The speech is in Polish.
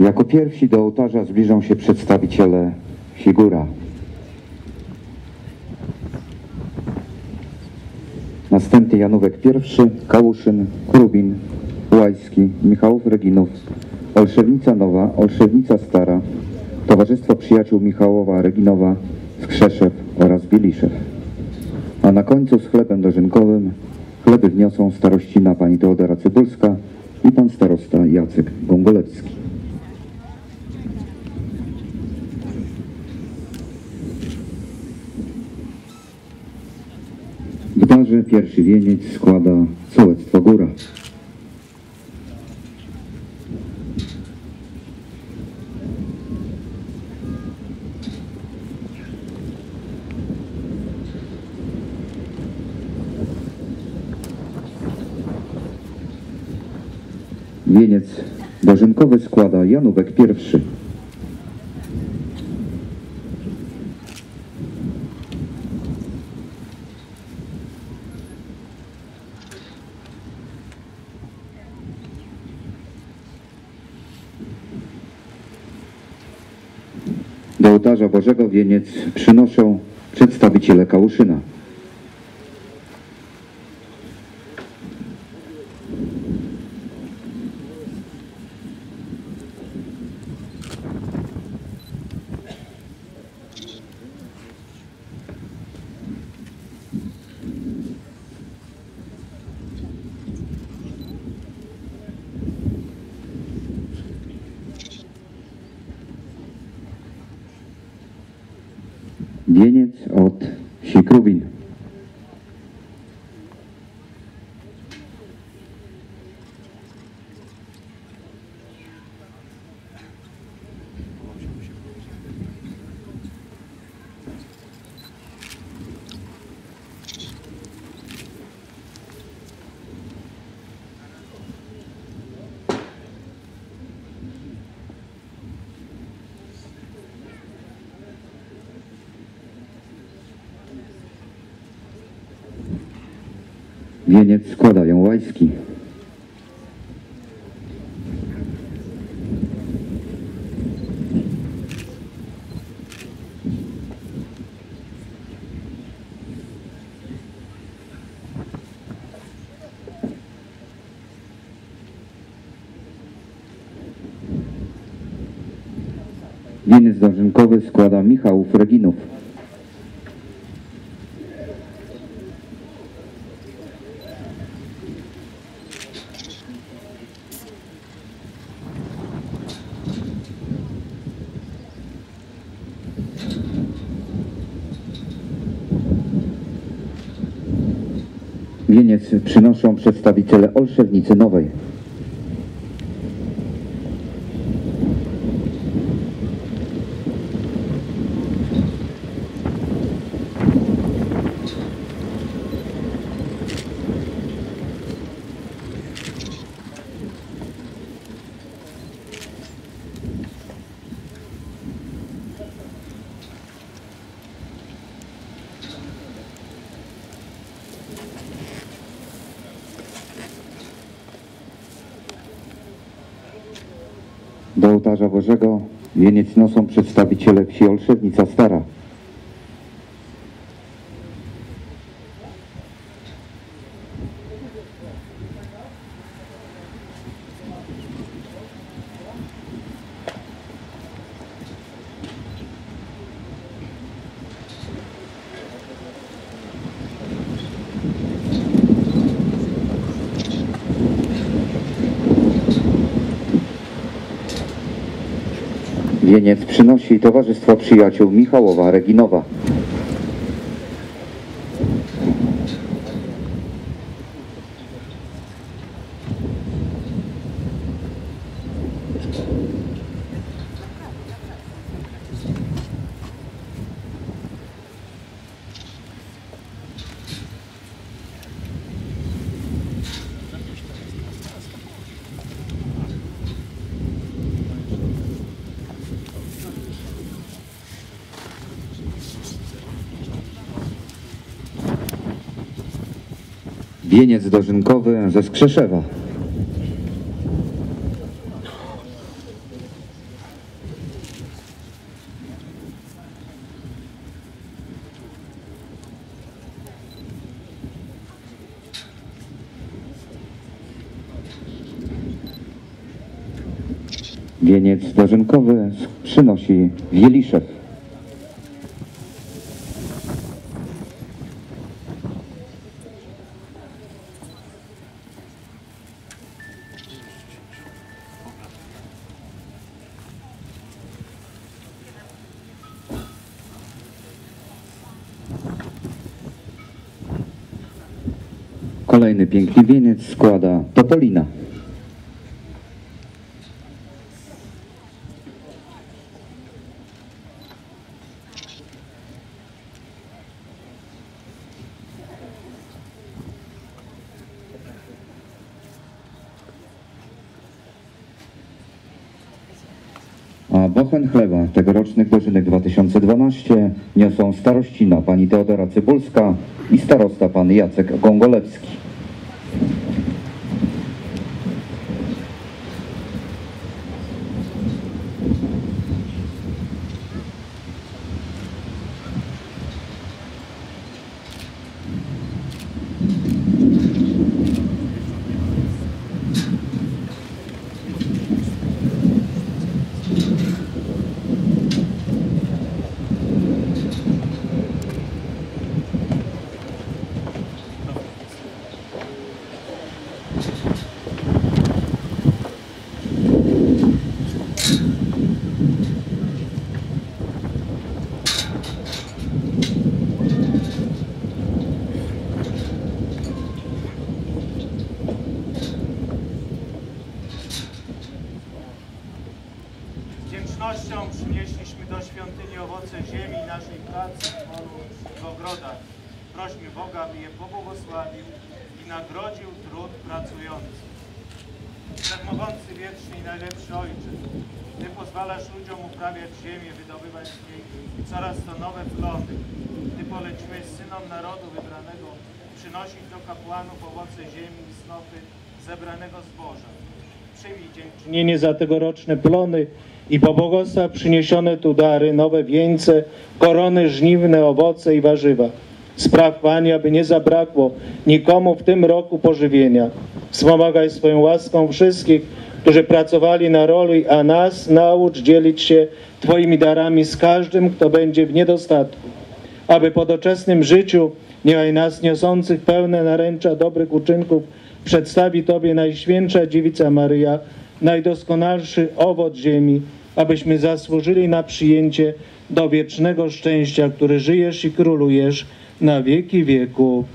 Jako pierwsi do ołtarza zbliżą się przedstawiciele Figura. Następnie Janówek I, Kałuszyn, Krubin, Łajski, Michałów Reginów, Olszewnica Nowa, Olszewnica Stara, Towarzystwo Przyjaciół Michałowa Reginowa, Skrzeszew oraz Bieliszew. A na końcu z chlebem dożynkowym chleby wniosą starościna pani Teodora Cybulska i pan starosta Jacek Gongolewski. W darze pierwszy wieniec składa sołectwo Góra. Wieniec dożynkowy składa Janówek I. ołtarza Bożego wieniec przynoszą przedstawiciele Kałuszyna. Wieniec od Sikrubin. Wieniec składają łajski. Wieniec dożynkowy składa Michałów Reginów. Wieniec przynoszą przedstawiciele Olszewnicy Nowej. Ołtarza Bożego wieniec niosą przedstawiciele wsi Olszewnica Stara. Wieniec przynosi Towarzystwo Przyjaciół Michałowa Reginowa. wieniec dożynkowy ze Skrzeszewa. Wieniec dożynkowy przynosi Wieliszew. Kolejny piękny wieniec składa Topolina. A bochen chleba tegorocznych dożynek 2012 niosą starościna pani Teodora Cybulska i starosta pan Jacek Gongolewski. Thank you. Ziemi naszej pracy polu w ogrodach. Prośmy Boga, by je pobłogosławił i nagrodził trud pracujący. Wszechmogący, wieczny i najlepszy Ojcze, Ty pozwalasz ludziom uprawiać ziemię, wydobywać z niej coraz to nowe plony. Ty poleciłeś synom narodu wybranego przynosić do kapłanów owoce ziemi i snopy zebranego zboża. Dziękczynienie za tegoroczne plony i pobłogosław przyniesione tu dary, nowe wieńce, korony żniwne, owoce i warzywa. Spraw, Panie, aby nie zabrakło nikomu w tym roku pożywienia. Wspomagaj swoją łaską wszystkich, którzy pracowali na roli, a nas naucz dzielić się Twoimi darami z każdym, kto będzie w niedostatku. Aby po doczesnym życiu, niechaj nas niosących pełne naręcza dobrych uczynków przedstawi Tobie Najświętsza Dziewica Maryja, najdoskonalszy owoc ziemi, abyśmy zasłużyli na przyjęcie do wiecznego szczęścia, który żyjesz i królujesz na wieki wieków.